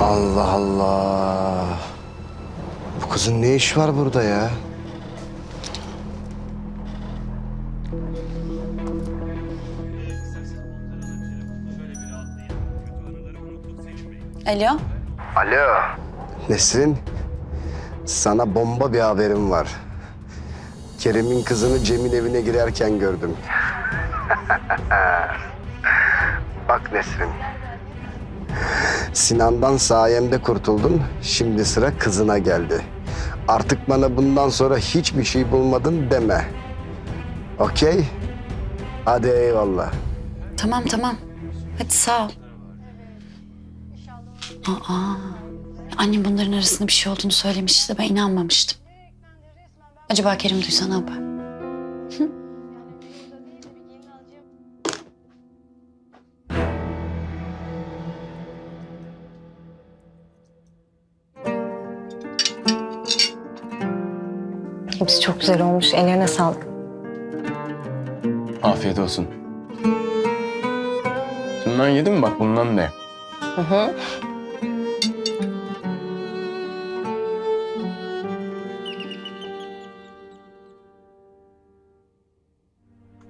Allah Allah. Bu kızın ne iş var burada ya? Alo. Alo. Nesrin, sana bomba bir haberim var. Kerem'in kızını Cem'in evine girerken gördüm. Bak Nesrin. Sinan'dan sayemde kurtuldun. Şimdi sıra kızına geldi. Artık bana bundan sonra hiçbir şey bulmadın deme. Okey? Hadi eyvallah. Tamam tamam. Hadi sağ ol. Aa, annem bunların arasında bir şey olduğunu söylemişti de ben inanmamıştım. Acaba Kerim duysa ne yapar? Hepsi çok güzel olmuş. Ellerine sağlık. Afiyet olsun. Şundan yedin mi bak bundan da. Hı hı.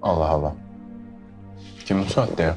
Allah Allah. Kim bu saatte ya?